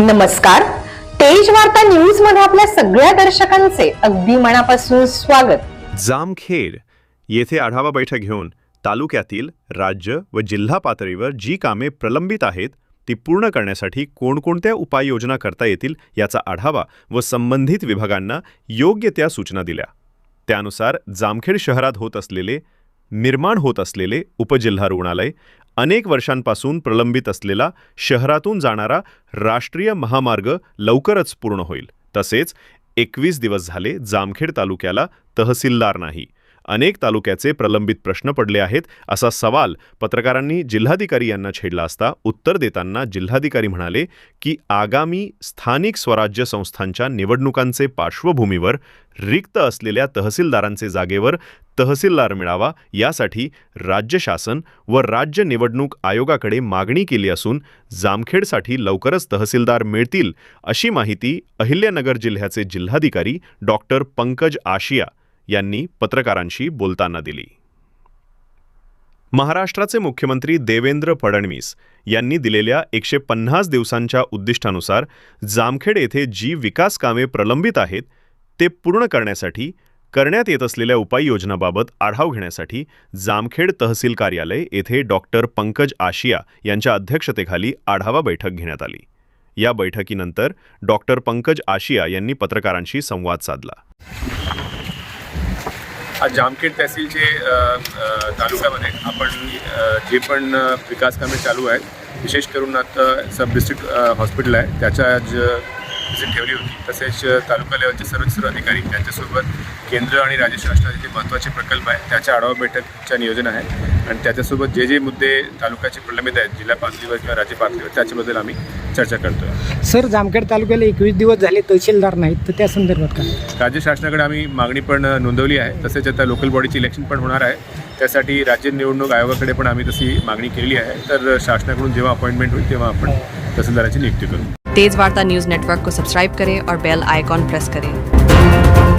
नमस्कार. तेज वार्ता न्यूजमध्ये आपल्या सगळ्या दर्शकांचे अगदी मनापासून स्वागत. जामखेड येथे आढावा बैठक घेऊन तालुक्यातील राज्य व जिल्हा पातळीवर जी कामे प्रलंबित आहेत ती पूर्ण करण्यासाठी कोणकोणत्या उपाययोजना करता येतील याचा आढावा व संबंधित विभागांना योग्य त्या सूचना दिल्या. त्यानुसार जामखेड शहरात होत असलेले निर्माण होत असलेले उपजिल्हा रुग्णालय अनेक वर्षांपासून प्रलंबित असलेला शहरातून जाणारा राष्ट्रीय महामार्ग लवकरच पूर्ण होईल. तसेच एकवीस दिवस झाले जामखेड तालुक्याला तहसीलदार नाही. अनेक तालुक्याचे प्रलंबित प्रश्न पडले आहेत असा सवाल पत्रकारांनी जिल्हाधिकारी यांना छेडला असता उत्तर देताना जिल्हाधिकारी म्हणाले की आगामी स्थानिक स्वराज्य संस्थांच्या निवडणुकांचे पार्श्वभूमीवर रिक्त असलेल्या तहसीलदारांचे जागेवर तहसीलदार मिळावा यासाठी राज्य शासन व राज्य निवडणूक आयोगाकडे मागणी केली असून जामखेडसाठी लवकरच तहसीलदार मिळतील अशी माहिती अहिल्यानगर जिल्ह्याचे जिल्हाधिकारी डॉक्टर पंकज आशिया यांनी पत्रकारांशी बोलताना दिली. महाराष्ट्राचे मुख्यमंत्री देवेंद्र फडणवीस यांनी दिलेल्या एकशे पन्नास दिवसांच्या उद्दिष्टानुसार जामखेड येथे जी विकास कामे प्रलंबित आहेत ते पूर्ण करण्यासाठी करण्यात येत असलेल्या उपाययोजनाबाबत आढाव घेण्यासाठी जामखेड तहसील कार्यालय येथे डॉक्टर पंकज आशिया यांच्या अध्यक्षतेखाली आढावा बैठक घेण्यात आली. या बैठकीनंतर डॉक्टर पंकज आशिया यांनी पत्रकारांशी संवाद साधला. आज जामखेड तहसीलचे तालुक्यामध्ये आपण जे पण विकास कामे चालू आहेत विशेष करून आता सब डिस्ट्रिक्ट हॉस्पिटल आहे त्याच्या आज विजिट ठेवली होती तसेच तालुका लेवलचे सर्व सर्व अधिकारी त्यांच्यासोबत केंद्र आणि राज्य शासनाचे जे महत्त्वाचे प्रकल्प आहे त्याच्या आढावा बैठकचं नियोजन आहे. आणि त्याच्यासोबत जे जे मुद्दे तालुक्याचे प्रलंबित आहेत जिल्हा पातळीवर किंवा राज्य पातळीवर त्याच्याबद्दल आम्ही चर्चा करतो सर जामखेड तालुक्याला एकवीस दिवस झाले तहसीलदार नाहीत तर त्या संदर्भात काय? राज्य शासनाकडे आम्ही मागणी पण नोंदवली आहे. तसेच आता लोकल बॉडीची इलेक्शन पण होणार आहे. त्यासाठी राज्य निवडणूक आयोगाकडे पण आम्ही तशी मागणी केलेली आहे. तर शासनाकडून जेव्हा अपॉइंटमेंट होईल तेव्हा आपण तहसीलदाराची नियुक्ती करू. तेज वार्ता न्यूज नेटवर्क को सब्सक्राइब करें और बेल आइकॉन प्रेस करें।